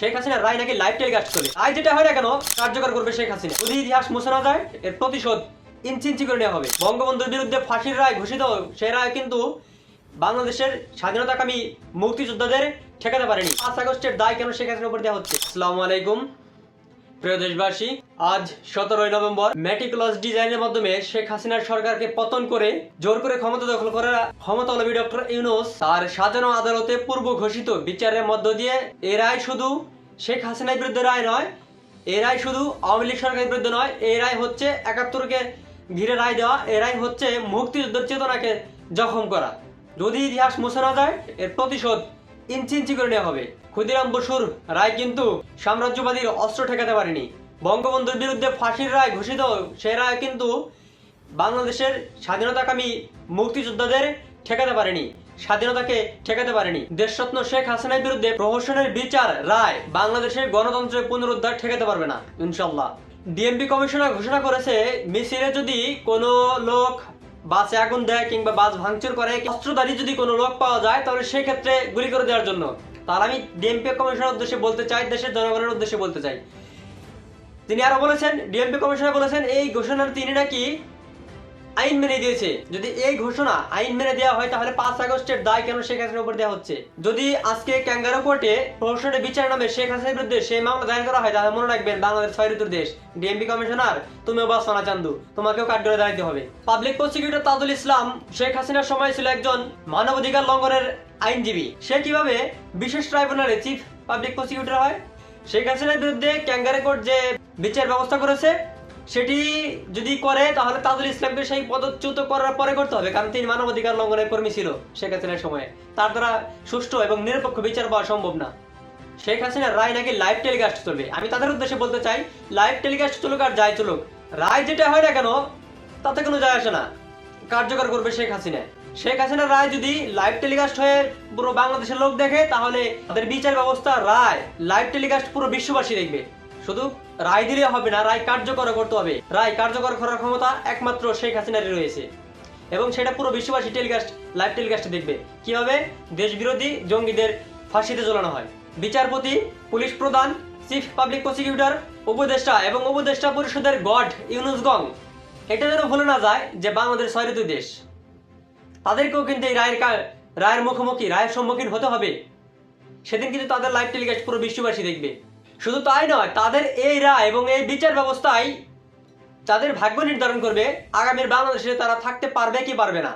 শেখ হাসিনা রায় নাকি live telecast করে রায় যেটা হয় না কেন, কার্যকর করবে শেখ হাসিনা। যদি ইতিহাস মুছে যায়, এর প্রতিশোধ ইঞ্চি ইঞ্চি করে নেওয়া হবে। বঙ্গবন্ধুর বিরুদ্ধে ফাঁসির রায় ঘোষিত সে রায় কিন্তু বাংলাদেশের স্বাধীনতাকামী মুক্তিযোদ্ধাদের ঠেকাতে পারেনি। পাঁচ আগস্টের দায় কেন শেখ হাসিনার উপর দেওয়া হচ্ছে? আসসালামু আলাইকুম। প্রিয় দেশবাসী, আজ সতেরোই নভেম্বর ম্যাটিকুলাস ডিজাইনের মাধ্যমে শেখ হাসিনার সরকারকে পতন করে জোর করে ক্ষমতা দখল করার ক্ষমতালবী ডক্টর ইউনুস তার সাজানো আদালতে পূর্ব ঘোষিত বিচারের মধ্য দিয়ে এ রায় শুধু শেখ হাসিনার বিরুদ্ধে রায় নয়, এ রায় শুধু আওয়ামী লীগ সরকারের বিরুদ্ধে নয় এই রায় হচ্ছে একাত্তরকে ঘিরে রায় দেওয়া, এ রায় হচ্ছে মুক্তিযুদ্ধের চেতনাকে জখম করা। যদি ইতিহাস মুছে যায়, এর প্রতিশোধ ইঞ্চি ইঞ্চি করে নেওয়া হবে। ক্ষুদিরাম বসুর রায় কিন্তু সাম্রাজ্যবাদীর অস্ত্র ঠেকাতে পারেনি। বঙ্গবন্ধুর বিরুদ্ধে ফাঁসির রায় ঘোষিত, সে রায় কিন্তু বাংলাদেশের স্বাধীনতাকামী মুক্তিযোদ্ধাদের ঠেকাতে পারেনি। স্বাধীনতাকে ঠেকাতে পারেনি। দেশরত্ন শেখ হাসিনার বিরুদ্ধে প্রহসনের বিচার রায় বাংলাদেশের গণতন্ত্রের পুনরুদ্ধার ঠেকাতে পারবে না ইনশাল্লাহ ডিএমপি কমিশনার ঘোষণা করেছে, মিছিলে যদি কোনো লোক বাসে আগুন দেয় কিংবা বাস ভাঙচুর করে, অস্ত্রধারী যদি কোনো লোক পাওয়া যায়, তাহলে সেক্ষেত্রে গুলি করে দেওয়ার জন্য। তার আমি ডিএমপি কমিশনের উদ্দেশ্যে বলতে চাই, দেশের জনগণের উদ্দেশ্যে বলতে চাই। তিনি আরও বলেছেন ডিএমপি কমিশনার বলেছেন, এই ঘোষণার তিনি নাকি আইন মেনে দিয়েছে। যদি এই ঘোষণা আইন মেনে দেওয়া হয়, তাহলে পাঁচ আগস্টের দায় কেন শেখ হাসিনার উপর দেওয়া হচ্ছে? যদি আজকে ক্যাঙ্গারো কোর্টে প্রহসনের বিচার নামে শেখ হাসিনার বিরুদ্ধে সেই মামলা দায়ের করা হয়, তাহলে মনে রাখবেন বাংলাদেশ ছয় ঋতুর দেশ। ডিএমপি কমিশনার, তুমিও বা সোনা চান্দু। তোমাকেও কাঠগড়ে দাঁড়াতে হবে। পাবলিক প্রসিকিউটর তাজুল ইসলাম, শেখ হাসিনার সময় ছিল একজন মানবাধিকার লঙ্ঘনের আইনজীবী। সে কীভাবে বিশেষ ট্রাইব্যুনালে চিফ পাবলিক প্রসিকিউটর হয়? শেখ হাসিনার বিরুদ্ধে ক্যাঙ্গারে কোর্ট যে বিচার ব্যবস্থা করেছে সেটি যদি করে, তাহলে তাজুল ইসলামকে সেই পদচ্যুত করার পরে করতে হবে, কারণ তিনি মানবাধিকার লঙ্ঘনের কর্মী ছিল শেখ হাসিনার সময়ে। তার দ্বারা সুষ্ঠু এবং নিরপেক্ষ বিচার পাওয়া সম্ভব না। শেখ হাসিনার রায় নাকি লাইভ টেলিকাস্ট চলবে? আমি তাদের উদ্দেশ্যে বলতে চাই লাইভ টেলিকাস্ট চলুক আর যাই চলুক, রায় যেটা হয় না কেন, তাতে কোনো যায় আসে না। কার্যকর করবে শেখ হাসিনা। শেখ হাসিনার রায় যদি লাইভ টেলিকাস্ট হয়ে পুরো বাংলাদেশের লোক দেখে, তাহলে তাদের বিচার ব্যবস্থা, রায় লাইভ টেলিকাস্ট পুরো বিশ্ববাসী দেখবে। শুধু রায় দিলে হবে না, রায় কার্যকর করতে হবে। রায় কার্যকর করার ক্ষমতা একমাত্র শেখ হাসিনারই রয়েছে। এবং সেটা পুরো বিশ্ববাসী টেলিকাস্ট, লাইভ টেলিকাস্ট দেখবে। কীভাবে? দেশবিরোধী জঙ্গিদের ফাঁসিতে ঝোলানো হয়। বিচারপতি, পুলিশ প্রধান, চিফ পাবলিক প্রসিকিউটর, উপদেষ্টা এবং উপদেষ্টা পরিষদের গড ইউনুসগং এটা যেন ভুলে না যায় যে বাংলাদেশ ছয় ঋতু দেশ। তাদেরকেও কিন্তু এই রায়ের রায়ের মুখোমুখি, রায়ের সম্মুখীন হতে হবে। সেদিন কিন্তু তাদের লাইভ টেলিকাস্ট পুরো বিশ্ববাসী দেখবে। শুধু তাই নয়, তাদের এই রায় এবং এই বিচার ব্যবস্থায় তাদের ভাগ্য নির্ধারণ করবে। আগামীর বাংলাদেশে তারা থাকতে পারবে কি পারবে না।